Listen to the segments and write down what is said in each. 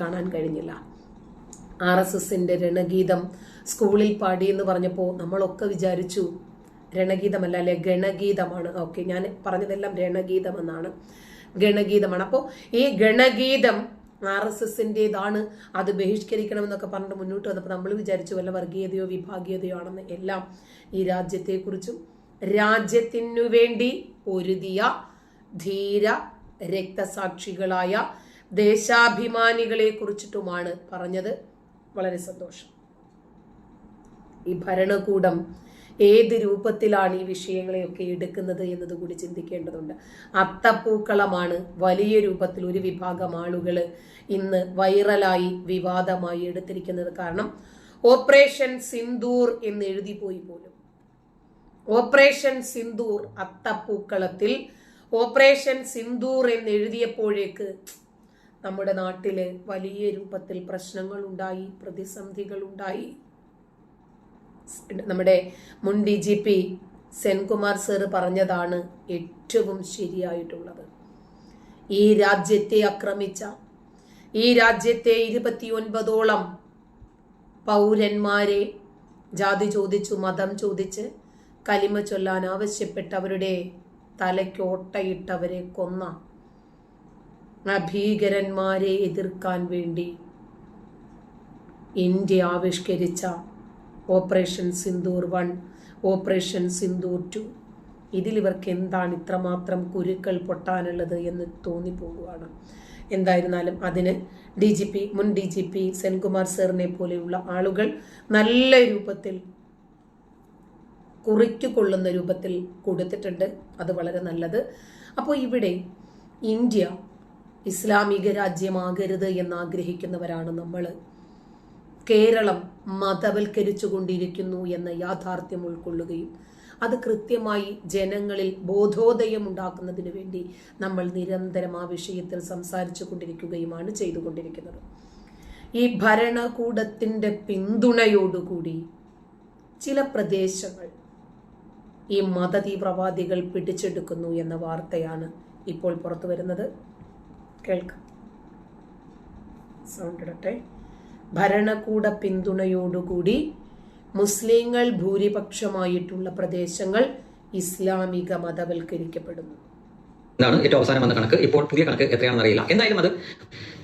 കാണാൻ കഴിഞ്ഞില്ല. R S എസിന്റെ രണഗീതം സ്കൂളിൽ പാടി എന്ന് പറഞ്ഞപ്പോൾ നമ്മളൊക്കെ വിചാരിച്ചു രണഗീതമല്ല അല്ലെ ഗണഗീതമാണ്. ഓക്കെ ഞാൻ പറഞ്ഞതെല്ലാം രണഗീതം എന്നാണ് ഗണഗീതമാണ്. അപ്പോൾ ഈ ഗണഗീതം ആർ എസ് എസിന്റെതാണ് അത് ബഹിഷ്കരിക്കണമെന്നൊക്കെ പറഞ്ഞിട്ട് മുന്നോട്ട് വന്നപ്പോൾ നമ്മൾ വിചാരിച്ചു വല്ല വർഗീയതയോ വിഭാഗീയതയോ ആണെന്ന് എല്ലാം ഈ രാജ്യത്തെക്കുറിച്ചും രാജ്യത്തിനു വേണ്ടി പൊരുതിയ ധീര രക്തസാക്ഷികളായ ദേശാഭിമാനികളെ കുറിച്ചിട്ടുമാണ് പറഞ്ഞത്. വളരെ സന്തോഷം. ഈ ഭരണകൂടം ഏത് രൂപത്തിലാണ് ഈ വിഷയങ്ങളെയൊക്കെ എടുക്കുന്നത് എന്നത് കൂടി ചിന്തിക്കേണ്ടതുണ്ട്. അത്തപ്പൂക്കളമാണ് വലിയ രൂപത്തിൽ ഒരു വിഭാഗം ആളുകൾ ഇന്ന് വൈറലായി വിവാദമായി എടുത്തിരിക്കുന്നത്. കാരണം ഓപ്പറേഷൻ സിന്ദൂർ എന്ന് എഴുതി പോയി പോലും. ഓപ്പറേഷൻ സിന്ദൂർ അത്തപ്പൂക്കളത്തിൽ ഓപ്പറേഷൻ സിന്ദൂർ എന്ന് എഴുതിയപ്പോഴേക്ക് നമ്മുടെ നാട്ടിൽ വലിയ രൂപത്തിൽ പ്രതിസന്ധികൾ ഉണ്ടായി നമ്മുടെ മുൻ D G P Senkumar sir പറഞ്ഞതാണ് ഏറ്റവും ശരിയായിട്ടുള്ളത്. ഈ രാജ്യത്തെ ആക്രമിച്ച ഈ രാജ്യത്തെ ഇരുപത്തിയൊൻപതോളം പൗരന്മാരെ ജാതി ചോദിച്ചു മതം ചോദിച്ച് കലിമ ചൊല്ലാൻ ആവശ്യപ്പെട്ടവരുടെ തലയ്ക്കോട്ടയിട്ടവരെ കൊന്ന ഭീകരന്മാരെ എതിർക്കാൻ വേണ്ടി ഇന്ത്യ ആവിഷ്കരിച്ച operation Sindoor one operation Sindoor two. ഇതിൽ ഇവർക്ക് എന്താണ് ഇത്രമാത്രം കുരുക്കൾ പൊട്ടാനുള്ളത് എന്ന് തോന്നിപ്പോകുകയാണ് എന്തായിരുന്നാലും അതിന് ഡി ജി പി മുൻ ഡി ജി പി സെൻകുമാർ സാറിനെ പോലെയുള്ള ആളുകൾ നല്ല രൂപത്തിൽ കുറിക്കൊള്ളുന്ന രൂപത്തിൽ കൊടുത്തിട്ടുണ്ട്. അത് വളരെ നല്ലത്. അപ്പോൾ ഇവിടെ ഇന്ത്യ ഇസ്ലാമിക രാജ്യമാകരുത് എന്നാഗ്രഹിക്കുന്നവരാണ് നമ്മൾ. കേരളം മതവൽക്കരിച്ചു കൊണ്ടിരിക്കുന്നു എന്ന യാഥാർത്ഥ്യം ഉൾക്കൊള്ളുകയും അത് കൃത്യമായി ജനങ്ങളിൽ ബോധോദയം ഉണ്ടാക്കുന്നതിന് വേണ്ടി നമ്മൾ നിരന്തരം ആ വിഷയത്തിൽ സംസാരിച്ചു കൊണ്ടിരിക്കുകയുമാണ് ചെയ്തുകൊണ്ടിരിക്കുന്നത് ഈ ഭരണകൂടത്തിന്റെ പിന്തുണയോടുകൂടി ചില പ്രദേശങ്ങൾ ഈ മതതീവ്രവാദികൾ പിടിച്ചെടുക്കുന്നു എന്ന വാർത്തയാണ് ഇപ്പോൾ പുറത്തു വരുന്നത് കേൾക്കാം. സൗണ്ട് ഇടട്ടെ. ഭരണകൂട പിന്തുണയോടുകൂടി മുസ്ലിങ്ങൾ ഭൂരിപക്ഷമായിട്ടുള്ള പ്രദേശങ്ങൾ ഇസ്ലാമിക മതവൽക്കരിക്കപ്പെടുന്നു. എന്നാണ് ഏറ്റവും അവസാനം വന്ന കണക്ക്. ഇപ്പോൾ പുതിയ കണക്ക് എത്രയാണെന്ന് അറിയില്ല. എന്തായാലും അത്.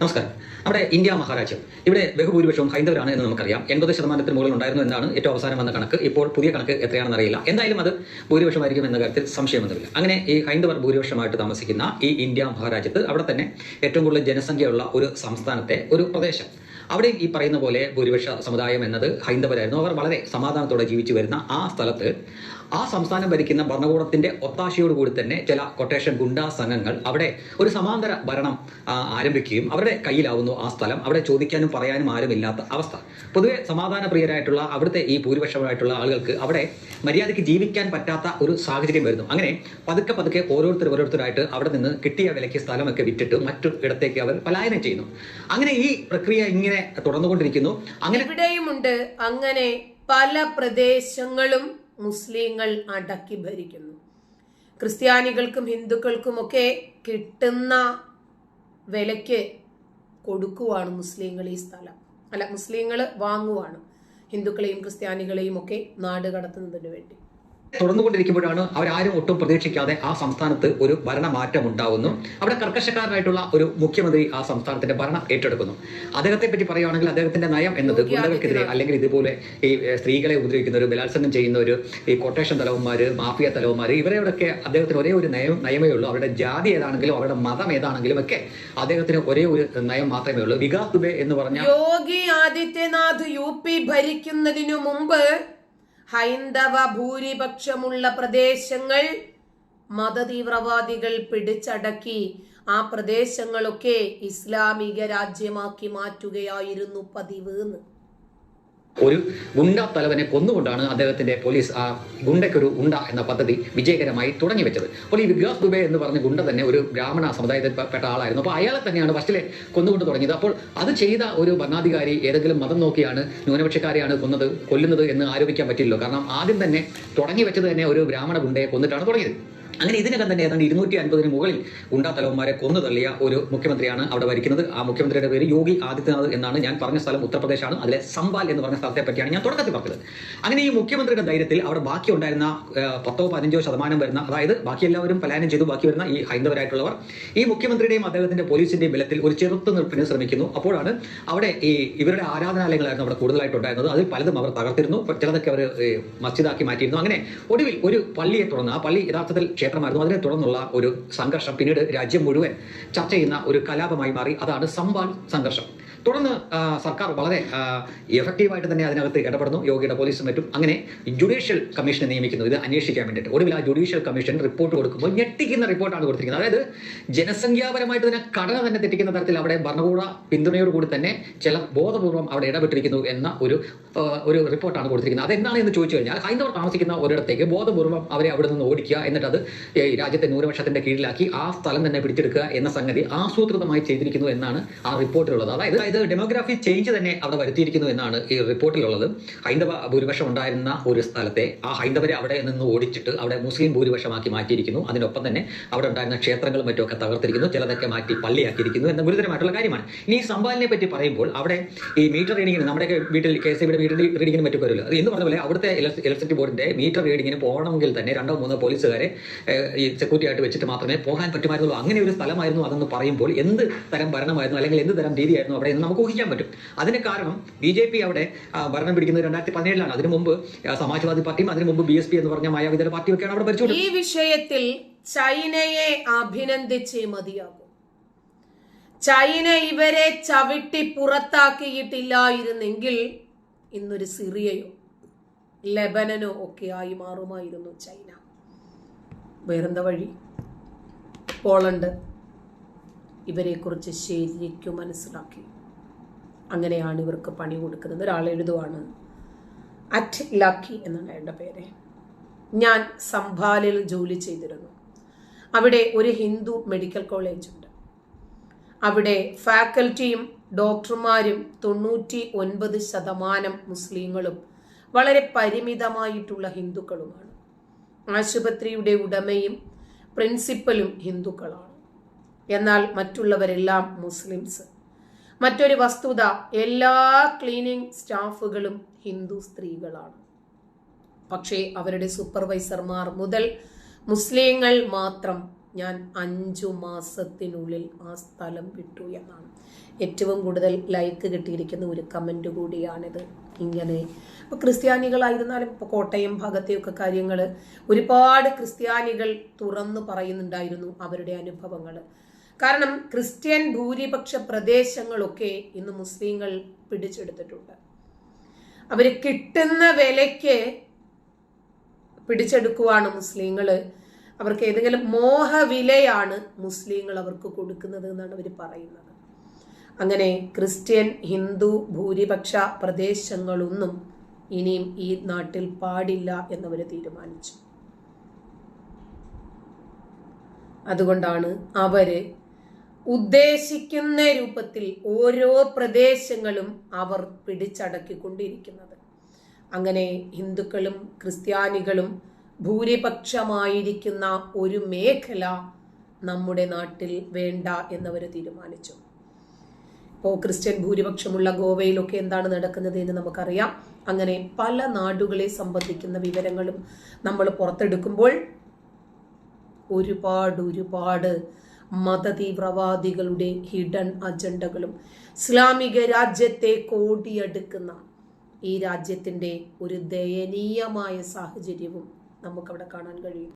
നമസ്കാരം. നമ്മുടെ ഇന്ത്യ മഹാരാജ്യം. ഇവിടെ ബഹുഭൂരിപക്ഷവും ഹൈന്ദവരാണ് എന്ന് നമുക്കറിയാം. എൺപത് ശതമാനത്തിന് മുകളിൽ ഉണ്ടായിരുന്നു എന്നാണ് ഏറ്റവും അവസാനം വന്ന കണക്ക്. ഇപ്പോൾ പുതിയ കണക്ക് എത്രയാണെന്ന് അറിയില്ല. എന്തായാലും അത് ഭൂരിപക്ഷമായിരിക്കും എന്ന കാര്യത്തിൽ സംശയമൊന്നുമില്ല. അങ്ങനെ ഈ ഹൈന്ദവർ ഭൂരിപക്ഷമായിട്ട് താമസിക്കുന്ന ഈ ഇന്ത്യ മഹാരാജ്യത്ത് അവിടെ തന്നെ ഏറ്റവും കൂടുതൽ ജനസംഖ്യയുള്ള ഒരു സംസ്ഥാനത്തെ ഒരു പ്രദേശം. അവിടെ ഈ പറയുന്ന പോലെ ഭൂരിപക്ഷ സമുദായം എന്നത് ഹൈന്ദവരായിരുന്നു. അവർ വളരെ സമാധാനത്തോടെ ജീവിച്ചു വരുന്ന ആ സ്ഥലത്ത് ആ സംസ്ഥാനം ഭരിക്കുന്ന ഭരണകൂടത്തിന്റെ ഒത്താശയോടുകൂടി തന്നെ ചില കൊട്ടേഷൻ ഗുണ്ടാ സംഘങ്ങൾ അവിടെ ഒരു സമാന്തര ഭരണം ആരംഭിക്കുകയും അവരുടെ കയ്യിലാവുന്നു ആ സ്ഥലം. അവിടെ ചോദിക്കാനും പറയാനും ആരുമില്ലാത്ത അവസ്ഥ. പൊതുവെ സമാധാന പ്രിയരായിട്ടുള്ള അവിടുത്തെ ഈ ഭൂരിപക്ഷമായിട്ടുള്ള ആളുകൾക്ക് അവിടെ മര്യാദയ്ക്ക് ജീവിക്കാൻ പറ്റാത്ത ഒരു സാഹചര്യം വരുന്നു. അങ്ങനെ പതുക്കെ പതുക്കെ ഓരോരുത്തർ ഓരോരുത്തരായിട്ട് അവിടെ നിന്ന് കിട്ടിയ വിലയ്ക്ക് സ്ഥലമൊക്കെ വിറ്റിട്ട് മറ്റു ഇടത്തേക്ക് അവർ പലായനം ചെയ്യുന്നു. അങ്ങനെ ഈ പ്രക്രിയ ഇങ്ങനെ തുടർന്നുകൊണ്ടിരിക്കുന്നു. അങ്ങനെ ഇവിടെയുമുണ്ട്. അങ്ങനെ പല പ്രദേശങ്ങളും മുസ്ലിങ്ങൾ അടക്കി ഭരിക്കുന്നു. ക്രിസ്ത്യാനികൾക്കും ഹിന്ദുക്കൾക്കുമൊക്കെ കിട്ടുന്ന വിലയ്ക്ക് കൊടുക്കുവാണ് മുസ്ലിങ്ങൾ ഈ സ്ഥലം. അല്ല മുസ്ലിങ്ങൾ വാങ്ങുവാണ് ഹിന്ദുക്കളെയും ക്രിസ്ത്യാനികളെയും ഒക്കെ നാട് കടത്തുന്നതിന് വേണ്ടി. തുടർന്നുകൊണ്ടിരിക്കുമ്പോഴാണ് അവരാരും ഒട്ടും പ്രതീക്ഷിക്കാതെ ആ സംസ്ഥാനത്ത് ഒരു ഭരണമാറ്റം ഉണ്ടാവുന്നു അവിടെ കർക്കശക്കാരനായിട്ടുള്ള ഒരു മുഖ്യമന്ത്രി ആ സംസ്ഥാനത്തിന്റെ ഭരണം ഏറ്റെടുക്കുന്നു. അദ്ദേഹത്തെ പറ്റി പറയുകയാണെങ്കിൽ അദ്ദേഹത്തിന്റെ നയം എന്നത് ഗുണ്ടകൾക്കെതിരെ അല്ലെങ്കിൽ ഇതുപോലെ ഈ സ്ത്രീകളെ ഉപദ്രവിക്കുന്ന ഒരു ബലാത്സംഗം ചെയ്യുന്ന ഒരു ഈ കൊട്ടേഷൻ തലവന്മാര് മാഫിയ തലവന്മാര് ഇവരെയോടൊക്കെ അദ്ദേഹത്തിന് ഒരേ ഒരു നയം നയമേ ഉള്ളൂ. അവരുടെ ജാതി ഏതാണെങ്കിലും അവരുടെ മതം ഏതാണെങ്കിലും ഒക്കെ അദ്ദേഹത്തിന് ഒരേ ഒരു നയം മാത്രമേ ഉള്ളൂ. വികാസ് ദുബെ എന്ന് പറഞ്ഞ യോഗി ആദിത്യനാഥ് യു പി ഭരിക്കുന്നതിനു മുമ്പ് ഹൈന്ദവ ഭൂരിപക്ഷമുള്ള പ്രദേശങ്ങൾ മതതീവ്രവാദികൾ പിടിച്ചടക്കി. ആ പ്രദേശങ്ങളൊക്കെ ഇസ്ലാമിക രാജ്യമാക്കി മാറ്റുകയായിരുന്നു പതിവ് എന്ന്. ഒരു ഗുണ്ട തലവനെ കൊന്നുകൊണ്ടാണ് അദ്ദേഹത്തിന്റെ പോലീസ് ആ ഗുണ്ടയ്ക്കൊരു ഉണ്ട എന്ന പദ്ധതി വിജയകരമായി തുടങ്ങി വെച്ചത്. അപ്പോൾ ഈ വികാസ് ദുബെ എന്ന് പറഞ്ഞ ഗുണ്ട തന്നെ ഒരു ബ്രാഹ്മണ സമുദായത്തിൽപ്പെട്ട ആളായിരുന്നു. അപ്പോൾ അയാളെ തന്നെയാണ് ഫസ്റ്റിലെ കൊന്നുകൊണ്ട് തുടങ്ങിയത്. അപ്പോൾ അത് ചെയ്ത ഒരു ഭരണാധികാരി ഏതെങ്കിലും മതം നോക്കിയാണ് ന്യൂനപക്ഷക്കാരെയാണ് കൊന്നത് കൊല്ലുന്നത് എന്ന് ആരോപിക്കാൻ പറ്റില്ലല്ലോ. കാരണം ആദ്യം തന്നെ തുടങ്ങി വെച്ചത് തന്നെ ഒരു ബ്രാഹ്മണ ഗുണ്ടയെ കൊന്നിട്ടാണ് തുടങ്ങിയത്. അങ്ങനെ ഇതിനകം തന്നെ ഏതാണ്ട് ഇരുന്നൂറ്റി അൻപതിന് മുകളിൽ ഉണ്ടാ തലവന്മാരെ കൊന്നു തള്ളിയ ഒരു മുഖ്യമന്ത്രിയാണ് അവിടെ ഭരിക്കുന്നത്. ആ മുഖ്യമന്ത്രിയുടെ പേര് യോഗി ആദിത്യനാഥ് എന്നാണ് ഞാൻ പറഞ്ഞ സ്ഥലം ഉത്തർപ്രദേശാണ്. അതിലെ സംബാൽ എന്ന് പറഞ്ഞ സ്ഥലത്തെ പറ്റിയാണ് ഞാൻ തുടക്കത്തിൽ പറഞ്ഞത്. അങ്ങനെ ഈ മുഖ്യമന്ത്രിയുടെ ധൈര്യത്തിൽ അവിടെ ബാക്കി ഉണ്ടായിരുന്ന പത്തോ പതിനഞ്ചോ ശതമാനം വരുന്ന അതായത് ബാക്കി എല്ലാവരും പലായനം ചെയ്തു ബാക്കി വരുന്ന ഈ ഹൈന്ദവരായിട്ടുള്ളവർ ഈ മുഖ്യമന്ത്രിയുടെയും അദ്ദേഹത്തിന്റെ പോലീസിന്റെയും ബലത്തിൽ ഒരു ചെറുത്ത് നിർപ്പിന് ശ്രമിക്കുന്നു. അപ്പോഴാണ് അവിടെ ഈ ഇവരുടെ ആരാധനാലയങ്ങളായിരുന്നു അവിടെ കൂടുതലായിട്ട് ഉണ്ടായിരുന്നത് അതിൽ പലതും അവർ തകർത്തിരുന്നു. ചിലതൊക്കെ അവർ മസ്ജിദാക്കി മാറ്റിയിരുന്നു. അങ്ങനെ ഒടുവിൽ ഒരു പള്ളിയെ തുടർന്ന് ആ പള്ളി യഥാർത്ഥത്തിൽ ക്ഷേത്രമായിരുന്നു. അതിനെ തുടർന്നുള്ള ഒരു സംഘർഷം പിന്നീട് രാജ്യം മുഴുവൻ ചർച്ച ചെയ്യുന്ന ഒരു കലാപമായി മാറി. അതാണ് സംവാൾ സംഘർഷം. തുടർന്ന് സർക്കാർ വളരെ എഫക്റ്റീവായിട്ട് തന്നെ അതിനകത്ത് ഇടപെടുന്നു. യോഗിയുടെ പോലീസും മറ്റും. അങ്ങനെ ജുഡീഷ്യൽ കമ്മീഷനെ നിയമിക്കുന്നു. ഇത് അന്വേഷിക്കാൻ വേണ്ടിയിട്ട്. ഒടുവിൽ ആ ജുഡീഷ്യൽ കമ്മീഷൻ റിപ്പോർട്ട് കൊടുക്കുമ്പോൾ ഞെട്ടിക്കുന്ന റിപ്പോർട്ടാണ് കൊടുത്തിരിക്കുന്നത്. അതായത് ജനസംഖ്യാപരമായിട്ട് തന്നെ ഘടന തന്നെ തെറ്റിക്കുന്ന തരത്തിൽ അവിടെ ഭരണകൂട പിന്തുണയോടുകൂടി തന്നെ ചില ബോധപൂർവം അവിടെ ഇടപെട്ടിരിക്കുന്നു എന്ന ഒരു ഒരു റിപ്പോർട്ടാണ് കൊടുത്തിരിക്കുന്നത്. അതെന്താണ് എന്ന് ചോദിച്ചു കഴിഞ്ഞാൽ ഹൈന്ദവർ താമസിക്കുന്ന ഒരിടത്തേക്ക് ബോധപൂർവം അവരെ അവിടെ നിന്ന് ഓടിക്കുക എന്നിട്ട് അത് രാജ്യത്തെ ന്യൂനപക്ഷത്തിന്റെ കീഴിലാക്കി ആ സ്ഥലം തന്നെ പിടിച്ചെടുക്കുക എന്ന സംഗതി ആസൂത്രിതമായി ചെയ്തിരിക്കുന്നു എന്നാണ് ആ റിപ്പോർട്ടിലുള്ളത് അതായത് ഇത് ഡെമോഗ്രാഫി ചേഞ്ച് തന്നെ അവിടെ വരുത്തിയിരിക്കുന്നു എന്നാണ് ഈ റിപ്പോർട്ടിലുള്ളത്. ഹൈന്ദവ ഭൂരിപക്ഷം ഉണ്ടായിരുന്ന ഒരു സ്ഥലത്തെ ആ ഹൈന്ദവരെ അവിടെ നിന്ന് ഓടിച്ചിട്ട് അവിടെ മുസ്ലിം ഭൂരിപക്ഷമാക്കി മാറ്റിയിരിക്കുന്നു. അതിനൊപ്പം തന്നെ അവിടെ ഉണ്ടായിരുന്ന ക്ഷേത്രങ്ങളും മറ്റുമൊക്കെ തകർത്തിരിക്കുന്നു. ചിലതൊക്കെ മാറ്റി പള്ളിയാക്കിയിരിക്കുന്നു എന്ന ഗുരുതരമായിട്ടുള്ള കാര്യമാണ്. ഇനി ഈ പറ്റി പറയുമ്പോൾ അവിടെ ഈ മീറ്റർ റീഡിങ്ങിന് നമ്മുടെ വീട്ടിൽ കെ എസ് ബിയുടെ മീറ്റർ റീഡിങ്ങിന് മറ്റും വരുമല്ലോ അത് എന്ന് പറഞ്ഞ പോലെ അവിടുത്തെ ഇലക്ട്രിസിറ്റി ബോർഡിന്റെ മീറ്റർ റീഡിങ്ങിന് പോകണമെങ്കിൽ തന്നെ രണ്ടോ മൂന്നോ പോലീസുകാരെ ഈ സെക്യൂരിറ്റി ആയിട്ട് വെച്ചിട്ട് മാത്രമേ പോകാൻ പറ്റുമായിരുന്നുള്ളൂ. അങ്ങനെ ഒരു സ്ഥലമായിരുന്നു അതെന്ന് പറയുമ്പോൾ എന്ത് തരം ഭരണമായിരുന്നു അല്ലെങ്കിൽ എന്ത് തരം രീതിയായിരുന്നു അവിടെ എന്ന് നമുക്ക് ഊഹിക്കാൻ പറ്റും. അതിന് കാരണം ബി ജെ പി അവിടെ ഭരണം പിടിക്കുന്നത് രണ്ടായിരത്തി പതിനേഴിലാണ് അതിനു മുമ്പ് സമാജ്വാദി പാർട്ടിയും അതിനു മുമ്പ് ബി എസ് പി എന്ന് പറഞ്ഞ മായാവിതര പാർട്ടിയൊക്കെയാണ് അവിടെ ഭരിച്ചുകൊണ്ട് ഈ വിഷയത്തിൽ ചൈനയെ അഭിനന്ദിച്ചേ മതിയാകും. ചൈന ഇവരെ ചവിട്ടി പുറത്താക്കിയിട്ടില്ലായിരുന്നെങ്കിൽ ഇന്നൊരു സിറിയയോ ലെബനനോ ഒക്കെ ആയി മാറുമായിരുന്നു ചൈന. വേറെന്താ വഴി? പോളണ്ട് ഇവരെക്കുറിച്ച് ശരിക്കും മനസ്സിലാക്കി. അങ്ങനെയാണ് ഇവർക്ക് പണി കൊടുക്കുന്നത്. ഒരാൾ എഴുതുവാണ്. അറ്റ് ലക്കി എന്നാണ് അയാളുടെ പേര്. ഞാൻ സംഭാലിൽ ജോലി ചെയ്തിരുന്നു. അവിടെ ഒരു ഹിന്ദു മെഡിക്കൽ കോളേജ് ഉണ്ട്. അവിടെ ഫാക്കൽറ്റിയും ഡോക്ടർമാരും തൊണ്ണൂറ്റി ഒൻപത് ശതമാനം മുസ്ലിങ്ങളും വളരെ പരിമിതമായിട്ടുള്ള ഹിന്ദുക്കളുമാണ്. ആശുപത്രിയുടെ ഉടമയും പ്രിൻസിപ്പലും ഹിന്ദുക്കളാണ്. എന്നാൽ മറ്റുള്ളവരെല്ലാം മുസ്ലിംസ്. മറ്റൊരു വസ്തുത എല്ലാ ക്ലീനിങ് സ്റ്റാഫുകളും ഹിന്ദു സ്ത്രീകളാണ്. പക്ഷേ അവരുടെ സൂപ്പർവൈസർമാർ മുതൽ മുസ്ലിങ്ങൾ മാത്രം ഞാൻ അഞ്ചു മാസത്തിനുള്ളിൽ ആ സ്ഥലം വിട്ടു എന്നാണ്. ഏറ്റവും കൂടുതൽ ലൈക്ക് കിട്ടിയിരിക്കുന്ന ഒരു കമന്റ് കൂടിയാണിത്. ഇങ്ങനെ. ഇപ്പോൾ ക്രിസ്ത്യാനികളായിരുന്നാലും ഇപ്പോൾ കോട്ടയം ഭാഗത്തെയൊക്കെ കാര്യങ്ങൾ ഒരുപാട് ക്രിസ്ത്യാനികൾ തുറന്നു പറയുന്നുണ്ടായിരുന്നു അവരുടെ അനുഭവങ്ങൾ കാരണം ക്രിസ്ത്യൻ ഭൂരിപക്ഷ പ്രദേശങ്ങളൊക്കെ ഇന്ന് മുസ്ലിങ്ങൾ പിടിച്ചെടുത്തിട്ടുണ്ട്. അവർ കിട്ടുന്ന വിലയ്ക്ക് പിടിച്ചെടുക്കുവാണ് മുസ്ലിങ്ങൾ അവർക്ക് ഏതെങ്കിലും മോഹവിലയാണ് മുസ്ലിങ്ങൾ അവർക്ക് കൊടുക്കുന്നത് എന്നാണ് അവർ പറയുന്നത്. അങ്ങനെ ക്രിസ്ത്യൻ ഹിന്ദു ഭൂരിപക്ഷ പ്രദേശങ്ങളൊന്നും ഇനിയും ഈ നാട്ടിൽ പാടില്ല എന്നവർ തീരുമാനിച്ചു. അതുകൊണ്ടാണ് അവർ ഉദ്ദേശിക്കുന്ന രൂപത്തിൽ ഓരോ പ്രദേശങ്ങളും അവർ പിടിച്ചടക്കിക്കൊണ്ടിരിക്കുന്നത്. അങ്ങനെ ഹിന്ദുക്കളും ക്രിസ്ത്യാനികളും ഭൂരിപക്ഷമായിരിക്കുന്ന ഒരു മേഖല നമ്മുടെ നാട്ടിൽ വേണ്ട എന്നവർ തീരുമാനിച്ചു. ഇപ്പോൾ ക്രിസ്ത്യൻ ഭൂരിപക്ഷമുള്ള ഗോവയിലൊക്കെ എന്താണ് നടക്കുന്നത് എന്ന് നമുക്കറിയാം. അങ്ങനെ പല നാടുകളെ സംബന്ധിക്കുന്ന വിവരങ്ങളും നമ്മൾ പുറത്തെടുക്കുമ്പോൾ ഒരുപാട് ഒരുപാട് മതതീവ്രവാദികളുടെ ഹിഡൻ അജണ്ടകളും ഇസ്ലാമിക രാജ്യത്തെ കോടിയെടുക്കുന്ന ഈ രാജ്യത്തിന്റെ ഒരു ദയനീയമായ സാഹചര്യവും നമുക്കവിടെ കാണാൻ കഴിയും.